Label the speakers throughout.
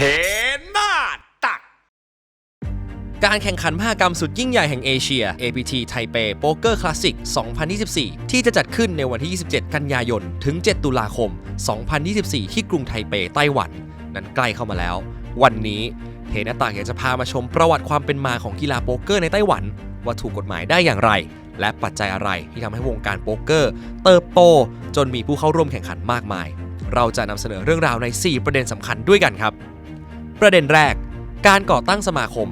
Speaker 1: หน้าตัก
Speaker 2: การแข่งขันมหกรรมสุดยิ่งใหญ่แห่งเอเชีย APT Taipei Poker Classic 2024 ที่จะจัดขึ้นในวันที่ 27 กันยายน ถึง 7 ตุลาคม 2024 ที่กรุงไทเป ไต้หวัน นั้นใกล้เข้ามาแล้ว วันนี้เทนตากอยากจะพามาชมประวัติความเป็นมาของกีฬาโป๊กเกอร์ในไต้หวัน ว่าถูกกฎหมายได้อย่างไร และปัจจัยอะไรที่ทำให้วงการโป๊กเกอร์ เติบโตจนมีผู้เข้าร่วมแข่งขันมากมาย เราจะนำเสนอเรื่องราวใน 4 ประเด็นสำคัญด้วยกันครับ ประเด็นแรก การก่อตั้งสมาคม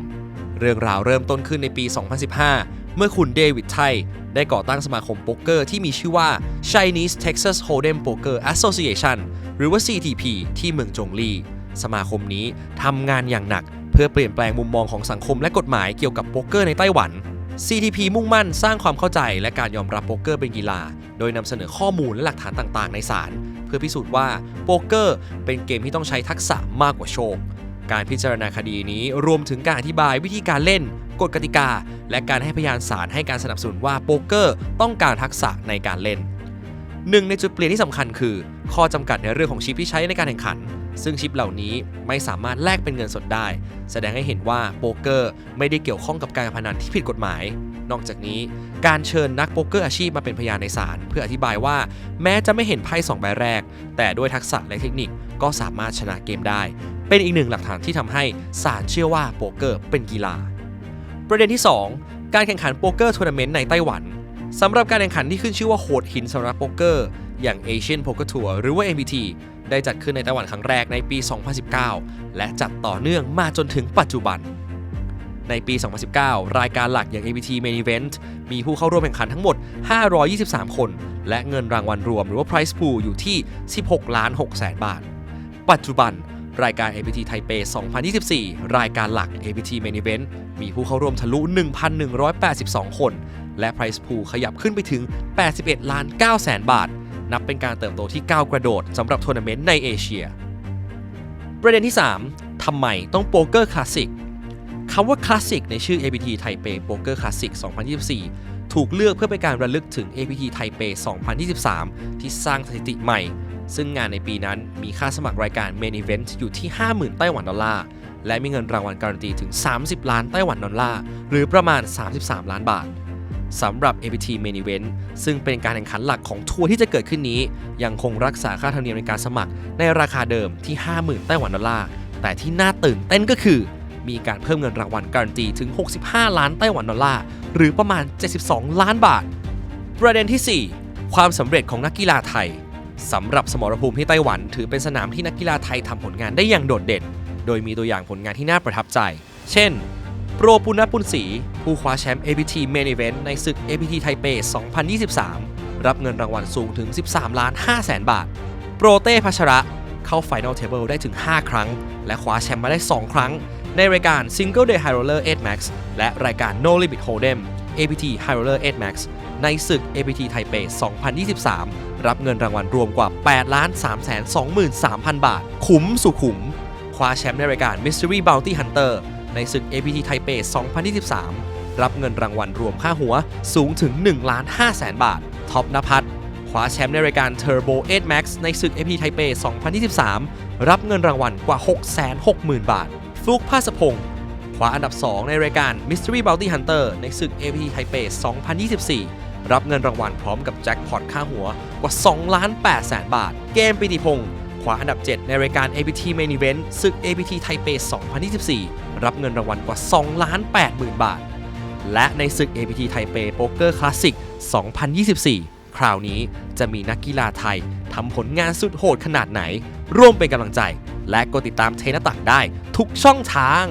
Speaker 2: เรื่องราวเริ่มต้นขึ้นในปี 2015 เมื่อคุณเดวิดไทได้ก่อตั้งสมาคมโป๊กเกอร์ที่มีชื่อว่า Chinese Texas Hold'em Poker Association หรือว่า CTP ที่เมืองจงลี สมาคมนี้ทำงานอย่างหนัก เพื่อเปลี่ยนแปลงมุมมองของสังคมและกฎหมายเกี่ยวกับโป๊กเกอร์ในไต้หวัน CTP มุ่งมั่นสร้างความเข้าใจและการยอมรับโป๊กเกอร์เป็นกีฬา โดยนำเสนอข้อมูลและหลักฐานต่าง ๆ ในศาลเพื่อพิสูจน์ว่าโป๊กเกอร์เป็นเกมที่ต้องใช้ทักษะมากกว่าโชค การพิจารณาคดีนี้รวมถึงการอธิบายวิธีการเล่น กฎกติกา และการให้พยานศาลให้การสนับสนุนว่าโป๊กเกอร์ต้องการทักษะในการเล่นหนึ่งในจุดเปลี่ยนที่สำคัญคือ ข้อจำกัดในเรื่องของชิปที่ใช้ในการแข่งขัน ซึ่งชิปเหล่านี้ไม่สามารถแลกเป็นเงินสดได้ แสดงให้เห็นว่าโป๊กเกอร์ไม่ได้เกี่ยวข้องกับการพนันที่ผิดกฎหมาย นอกจากนี้การเชิญนักโป๊กเกอร์อาชีพมาเป็นพยานในศาลเพื่ออธิบายว่า แม้จะไม่เห็นไพ่สองใบแรก แต่ด้วยทักษะและเทคนิคก็สามารถชนะเกมได้ เป็นอีกหนึ่งหลักฐานที่ทำให้ศาลเชื่อว่าโป๊กเกอร์เป็นกีฬา ประเด็นที่ 2 การแข่งขันโป๊กเกอร์ทัวร์นาเมนต์ในไต้หวันสำหรับการแข่งขันที่ขึ้นชื่อว่าโหดหินสำหรับโป๊กเกอร์ อย่าง Asian Poker Tour หรือว่า MPT ได้จัดขึ้นในไต้หวันครั้งแรกในปี 2019 และจัดต่อเนื่องมาจนถึงปัจจุบัน ในปี 2019 รายการหลักอย่าง APT Main Event มีผู้เข้าร่วมแข่งขันทั้งหมด 523 คน และเงินรางวัลรวมหรือว่า Prize Pool อยู่ที่ 16 ล้าน6แสนบาท ปัจจุบัน รายการ APT ไทเป 2024 รายการหลัก APT Main Event มีผู้เข้าร่วมทะลุ 1,182 คน และ Price Pool ขยับขึ้นไปถึง 81 ล้าน9แสนบาท นับเป็นการเติบโตที่ก้าวกระโดดสำหรับทัวร์นาเมนต์ในเอเชีย ประเด็นที่ 3 ทำไมต้องโป๊กเกอร์คลาสสิกคำว่าคลาสสิกในชื่อ APT ไทเปโป๊กเกอร์คลาสสิก 2024 ถูกเลือกเพื่อเป็นการระลึกถึง APT ไทเป 2023 ที่สร้างสถิติใหม่ ซึ่งงานในปีนั้นมีค่าสมัครรายการ Main Event อยู่ที่ 50,000 ไต้หวันดอลลาร์ และมีเงินรางวัลการันตีถึง 30 ล้านไต้หวันดอลลาร์ หรือประมาณ 33 ล้านบาทสำหรับ APT Main Event ซึ่งเป็นการแข่งขันหลักของทัวร์ที่จะเกิดขึ้นนี้ ยังคงรักษาค่าธรรมเนียมในการสมัครในราคาเดิมที่ 50,000 ไต้หวันดอลลาร์ แต่ที่น่าตื่นเต้นก็คือ มีการเพิ่มเงินรางวัลการันตีถึง 65 ล้านไต้หวันดอลลาร์ หรือประมาณ 72 ล้านบาท ประเด็นที่ 4 ความสำเร็จของนักกีฬาไทย สำหรับสมรภูมิที่ไต้หวัน ถือเป็นสนามที่นักกีฬาไทยทำผลงานได้อย่างโดดเด่น โดยมีตัวอย่างผลงานที่น่าประทับใจ เช่น โปรปุณณปุณศรีผู้คว้าแชมป์ APT Main Event ในศึก APT ไทเป 2023 รับเงินรางวัลสูงถึง 13 ล้าน5แสนบาท โปรเต้พัชระเข้า Final Table ได้ถึง 5 ครั้ง และคว้าแชมป์มาได้ 2 ครั้ง ในรายการ Single Day High Roller 8 Max และรายการ No Limit Hold'em APT High Roller 8 Max ในศึก APT ไทเป 2023 รับเงินรางวัลรวมกว่า 8 ล้าน3 2 3 0 0 0 บาทขุมสุขุม คว้าแชมป์ในรายการ Mystery Bounty Hunter ในศึก APT ไทเป 2023 รับเงินรางวัลรวมค่าหัวสูงถึง1ล้าน5แสนบาท ท็อปนภัทรคว้าแชมป์ในรายการ Turbo 8 Max ในศึก APT ไทเป 2023 รับเงินรางวัลกว่า 660,000 บาท ฟลุกภาสพงศ์ คว้าอันดับ 2 ในรายการ Mystery Bounty Hunter ในศึก APT ไทเป2024 รับเงินรางวัลพร้อมกับแจ็คพอตค่าหัวกว่า2ล้าน8แสนบาท เกมปิติพงศ์คว้าอันดับ 7 ในรายการ APT Main Event ศึก APT ไทเป2024 รับเงินรางวัลกว่า2ล้าน8หมื่นบาท และในศึก APT ไทเปโป๊กเกอร์คลาสสิก2024 คราวนี้จะมีนักกีฬาไทยทำผลงานสุดโหดขนาดไหน ร่วมเป็นกำลังใจ และกดติดตามเทนตักได้ทุกช่องทาง